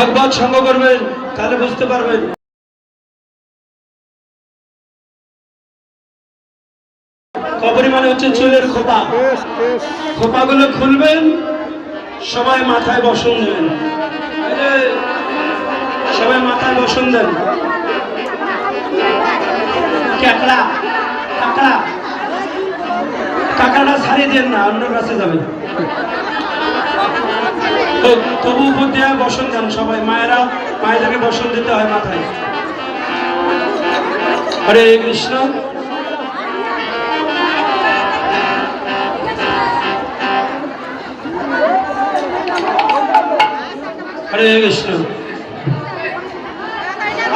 ভাগবত সঙ্গ করবেন, তাহলে বুঝতে পারবেন। কবরি মানে হচ্ছে চুলের খোপা। খোপাগুলো খুলবেন, সবাই মাথায় বসন দেবেন। সবাই মাথায় বসন দেন। ক্যাকড়া কাকড়া। কাকাটা ছাড়িয়ে দেন না অন্য কাছে যাবেন। তবু উপর দিয়ে বসন দেন সবাই মায়েরা, মায়েদেরকে বসন দিতে হয় মাথায়। হরে কৃষ্ণ। হরে কৃষ্ণ।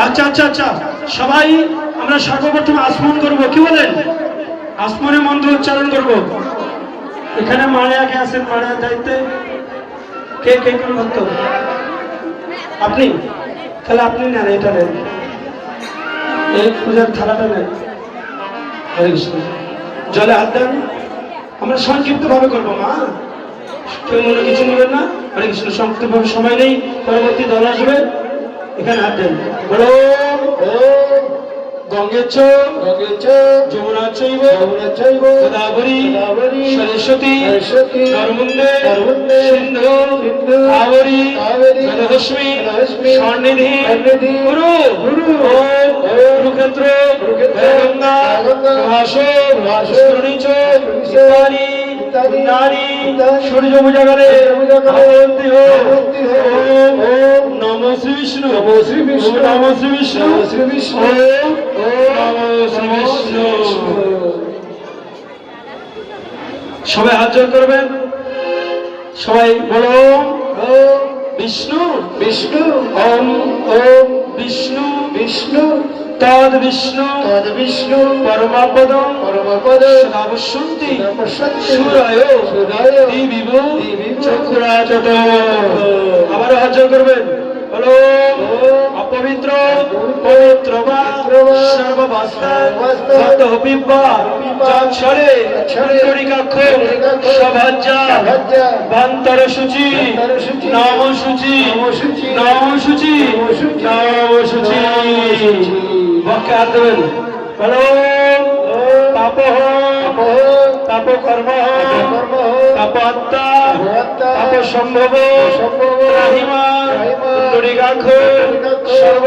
আচ্ছা আচ্ছা আচ্ছা। সবাই, আমরা সর্বপ্রথম আসমন করব। কি বলেন? আসমনে মন্ত্র উচ্চারণ করব। এখানে মারিয়া কে আছেন? দায়িত্বে। কে কে কোন ভক্ত আপনি? তাহলে আপনি নেন, এটা নেন। এই পূজার থালাটা নেন। হরে কৃষ্ণ। জলে হাত দেন। আমরা সংক্ষিপ্ত ভাবে করব, মা। কেউ মনে কিছু নেবেন না? হরে কৃষ্ণ সংক্ষিপ্ত ভাবে সময় নেই। পরবর্তী দল আসবে। এখানে হাত দেন। বলো গঙ্গের গঙ্গের চোখ যমুনা চৈব যমুনা চৈব গোদাবরী গোদাবরী সরস্বতী সরস্বতী নর্মন্দে নর্মন্দে সিন্ধু সিন্ধু কাবেরী কাবেরী জলদস্মি জলদস্মি স্বর্ণিধি স্বর্ণিধি গুরু গুরু ওম কুরুক্ষেত্র কুরুক্ষেত্র গঙ্গা গঙ্গা স্ত্রণীচ ইত্যাদি ইত্যাদি নারী সূর্য সূর্য পূজাকালে আবদ্ধি হো ওম শ্রী বিষ্ণু নমো শ্রী বিষ্ণু। ওম শ্রী বিষ্ণু শ্রী বিষ্ণু। সবাই হাত জোর করবেন? সবাই বলো বিষ্ণু বিষ্ণু ওম ওম বিষ্ণু বিষ্ণু তদ বিষ্ণু তদ বিষ্ণু পরমাপদম পরমপদ সদাবশ্যন্তি সুরায় সুরায় চক্ষুরাজত আবার হাত জোর করবেন? বলো অপবিত্র পবিত্র বা সর্ববাস্তা ভক্ত হপিব্বা যক্ষরে চন্দ্রিকাক্ষ সভাজ্যা ভান্তর সূচি নাম সূচি নাম সূচি নাম সূচি। বক্ষে হাত দেবেন। বলো পাপ তাপ কর্ম তাপ আত্মা তাপ সম্ভব পুণ্ডরীকাক্ষ, সর্ব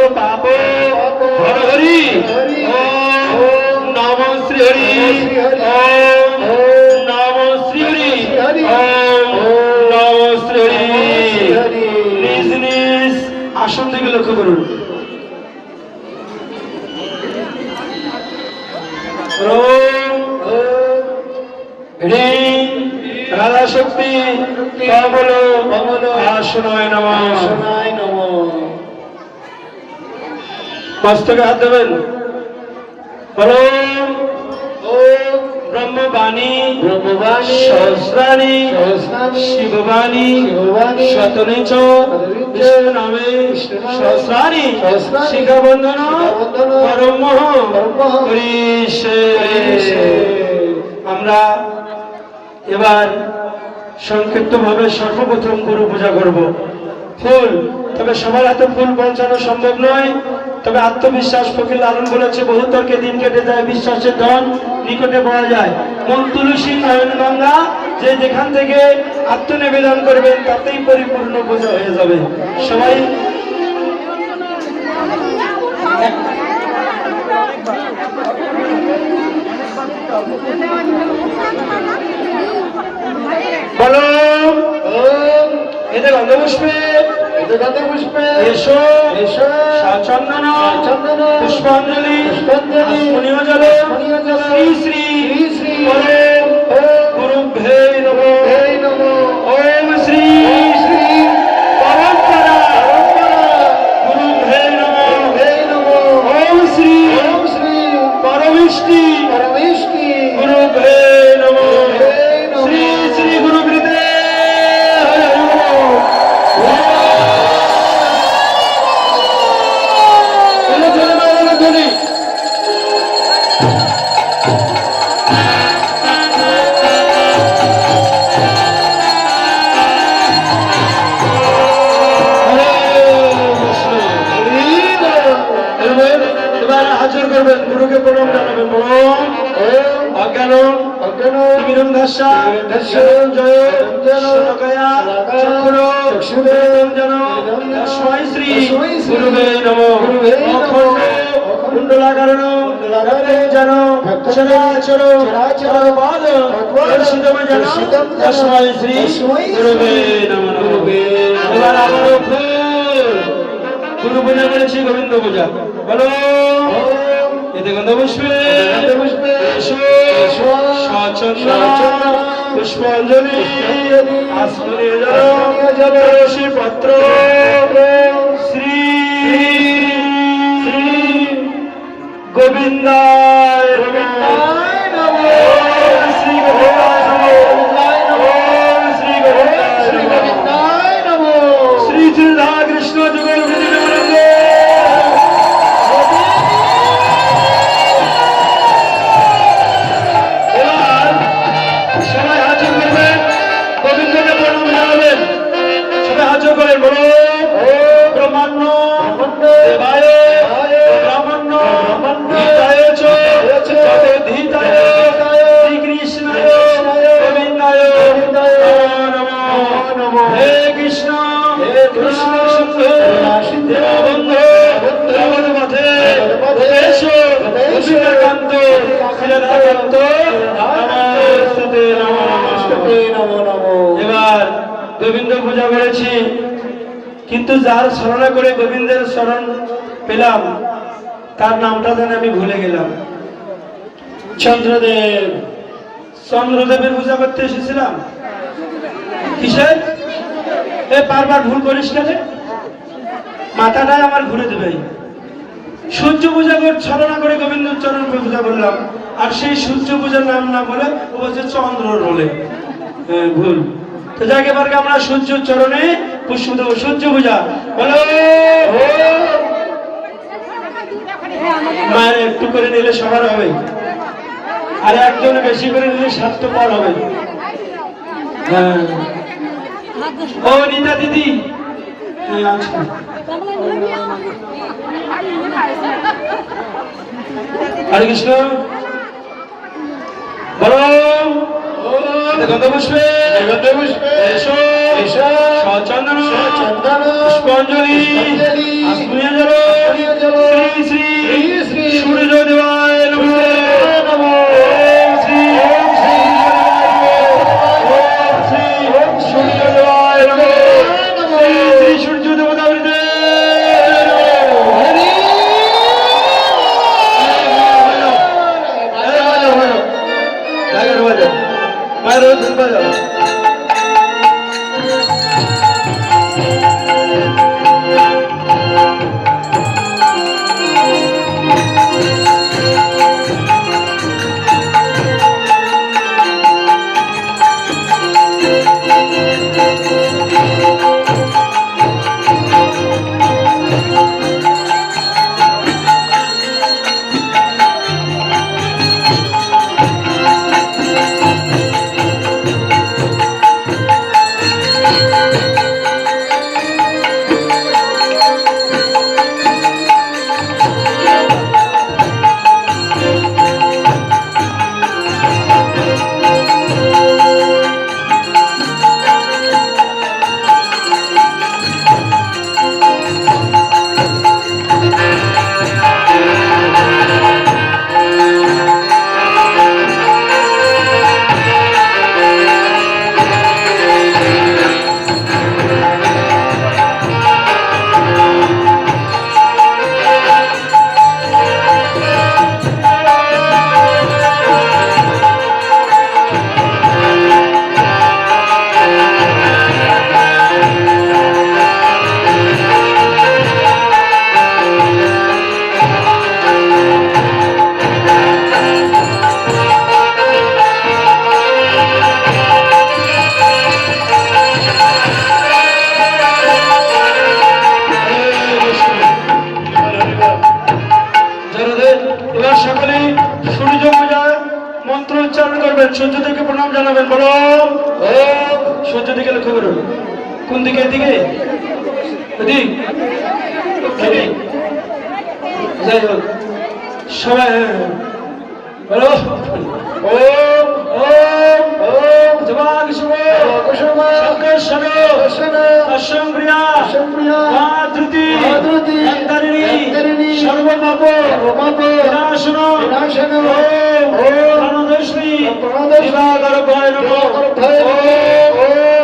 শ্রী হরি নমঃ শ্রী হরি, ওম ওম নম শ্রী হরি শ্রী হরি, ওম ওম নম শ্রী হরি নমঃ শ্রী হরি। নিজ আসন থেকে লক্ষ্য করুন রাধা শক্তি আসনায় নমঃ। শোনায় নমঃ। মস্তকে হাত দেবেন? বলো ব্রহ্মবাণী ব্রহ্মবাণী সহস্রাণী শিববাণী শতনিচ বিষ্ণু নামে সহস্রাণী। আমরা এবার সংক্ষিপ্ত ভাবে সর্বপ্রথম গুরু পূজা করব। ফুল, তবে সবার হাতে ফুল পৌঁছানো সম্ভব নয়। তবে আত্মবিশ্বাস ফকির লালন বলেছে, বহু তর্কে দিন কেটে যায়, বিশ্বাসের ধন নিকটে পাওয়া যায়। মন তুলসী নয়ন গঙ্গা, যে যেখান থেকে আত্মনিবেদন করবেন তাতেই পরিপূর্ণ পূজা হয়ে যাবে। সবাই বলো। এতে গন্ধপুষ্পে। এতগত পুষ্পে এসো। এসো। চন্দন চন্দন পুষ্পাঞ্জলি। পুষ্পাঞ্জলি। স্মরণীয় জলে। স্মরণীয় জলে। শ্রী শ্রী শ্রী শ্রী গুরুভ্যে নমঃ। কুণ্ডলাকারণ রক্তঞ্জন চরাচর চরপাদ দর্শিতম জন তস্মৈ শ্রী গুরুবে নমঃ এবার আবারও ফুল গুরু পূজা করেছি গোবিন্দ পূজা বলো এতে গন্ধ পুষ্পে পুষ্পে সচন্দন পুষ্পাঞ্জলি। আসমনীয় জল তুলসী পত্র শ্রী শ্রী গোবিন্দায়। নমঃ। এবার গোবিন্দ পূজা করেছি। কিন্তু যার স্মরণা করে গোবিন্দের স্মরণ পেলাম তার নামটা যেন আমি ভুলে গেলাম। চন্দ্রদেব চন্দ্রদেবের পূজা করতে এসেছিলাম? কিসের? এ বারবার ভুল করিস কেন মাথাটাই আমার ঘুরে দেবে। সূর্য পূজা করে ছলনা করে গোবিন্দ চরণ পূজা করলাম। আর সেই সূর্য পূজার নাম না বলে ও বলছে চন্দ্র হ্যাঁ, ভুল। তো যাক এবার আমরা সূর্য চরণে পুষ্প দেবো সূর্য পূজা। বলো! মায়ের একটু করে নিলে সবার হবে। আর একজন বেশি করে নিলে স্বাস্থ্যকর হবে। হ্যাঁ। ও নিতা দিদি। আচ্ছা। হরে কৃষ্ণ বলো গন্ধ পুষ্পে এসো। সচন্দন পুষ্পাঞ্জলি। আসমীয় জল। শ্রী শ্রী সূর্য দেবায় করবেন সূর্যদেবকে প্রণাম জানাবেন বলো ওম সূর্য দিকে লক্ষ্য করুন। কোন দিকে এদিকে? এদিক? যাই হোক সবাই হ্যাঁ, হ্যাঁ। বলো। শুভ কুসুম অসম্প্রিয়া একতারিণী, সর্বপাপ। সর্বপাপ, বিনাশন বিনাশন, ওম ওম প্রণদশ্রী প্রণতশ্রী, দিবাকর ভয় নমঃ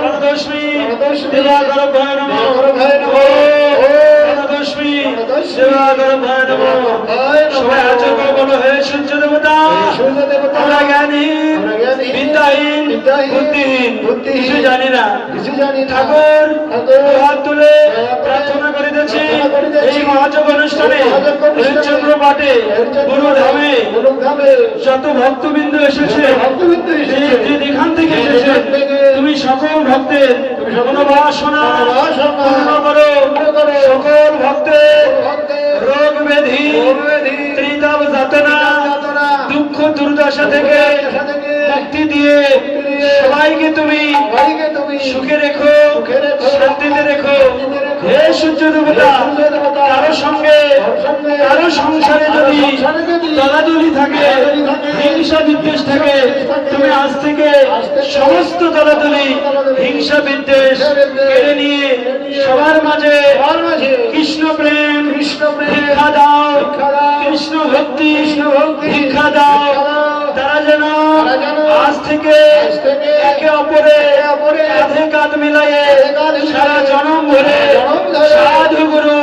প্রণতশ্রী, দিবাকর ভয় নমঃ দিবাকর ভয় নমঃ, ওম ওম প্রণদশ্রী প্রণতশ্রী, দিবাকর ভয় নমঃ সবাই আচরণ বলো হে সূর্য দেবতা আমরা জ্ঞানী আমরা জ্ঞানী, বিদ্যাহীন বিদ্যাহীন, বুদ্ধিহীন কিছু জানি না। ঠাকুর হাত তুলে প্রার্থনা করিতেছি। এই মহাযোগ অনুষ্ঠানে হরিশ্চন্দ্র পাঠে গুরু ধামে গুরুধামে যত ভক্তবৃন্দ এসেছে যে- যেখান থেকে এসেছে তুমি সকল ভক্তের মনোবাসনা পূর্ণ করো সকল ভক্তের রোগ ব্যাধি রোগ ত্রিতাপ যাতনা দুঃখ দুর্দশা থেকে মুক্তি দিয়ে সবাইকে তুমি সুখে রেখো সুখে রেখো, রেখো শান্তিতে রেখো। হে সূর্য দেবতা কারও সঙ্গে কারও সংসারে যদি দলাদলি থাকে হিংসা বিদ্বেষ থাকে তুমি আজ থেকে সমস্ত দলাদলি হিংসা বিদ্বেষ কেড়ে নিয়ে সবার মাঝে কৃষ্ণ প্রেম কৃষ্ণ ভিক্ষা দাও কৃষ্ণ ভক্তি ভিক্ষা দাও তারা যেন আজ থেকে একে অপরে কাঁধে কাঁধ মিলাইয়ে সারা জনম ধরে জনম ধরে সাধু গুরু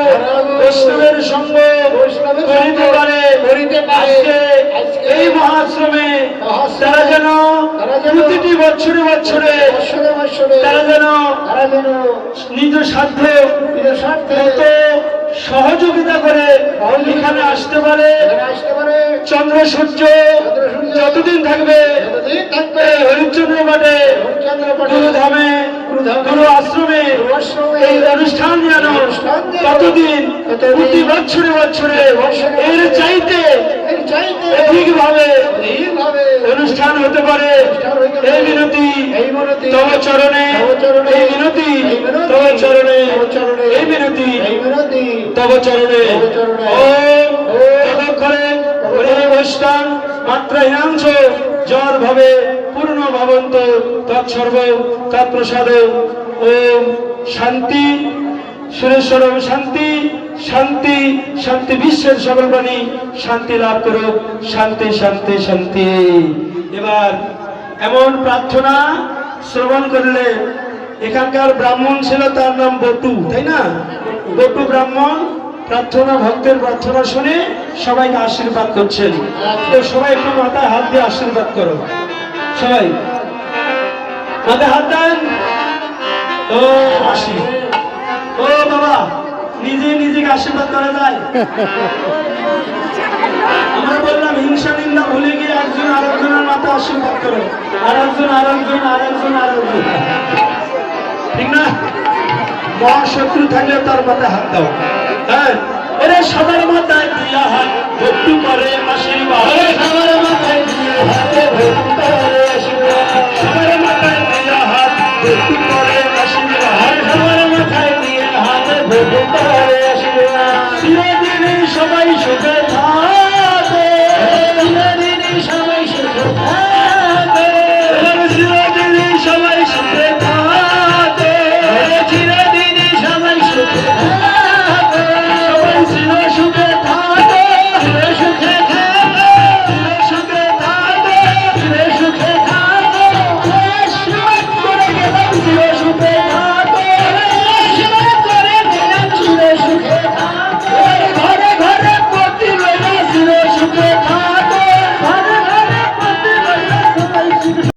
সাধু বৈষ্ণবের সঙ্গ করিতে পারে করিতে পারে। এই মহাশ্রমে তারা যেন প্রতিটি বছরে বছরে তারা যেন নিজ যেন নিজ সাধ্য সহযোগিতা করে এখানে আসতে পারে। চন্দ্র সূর্য যতদিন থাকবে হরিচন্দ্র মাঠে গুরুধামে, গুরু আশ্রমে এই অনুষ্ঠান যেন অনুষ্ঠান ততদিন প্রতি বছরে বছরে এর চাইতে অধিকভাবে অনুষ্ঠান হতে পারে। এই মিনতি তব চরণে এই মিনতি তব চরণে এই মিনতি তব চরণে জর ভাবে পূর্ণ ভবন্ত তৎসর্ব তৎপ্রসাদ। ওম শান্তি। সুরেশ্বরম শান্তি শান্তি শান্তি বিশ্বের সকল প্রাণী শান্তি লাভ করুক, শান্তি শান্তি শান্তি। এবার এমন প্রার্থনা শ্রবণ করলে এখানকার ব্রাহ্মণ ছিল তার নাম বটু, তাই না? বটু ব্রাহ্মণ প্রার্থনা, ভক্তের প্রার্থনা শুনে সবাইকে আশীর্বাদ করছেন। তো সবাই একটু মাথায় হাত দিয়ে আশীর্বাদ করো। সবাই মাথায় হাত দেন। ও মাসি। ও বাবা, নিজে নিজেকে আশীর্বাদ করা যায়। আমরা বললাম, হিংসা নিন্দা ভুলে গিয়ে একজন মাথা আশীর্বাদ করো। ঠিক না? মহাশত্রু থাকলে তার মাথায় হাত দাও। হ্যাঁ। এরে সবার মাথায় দিয়া হাত, ভক্তি করে আশীর্বাদ দিয়া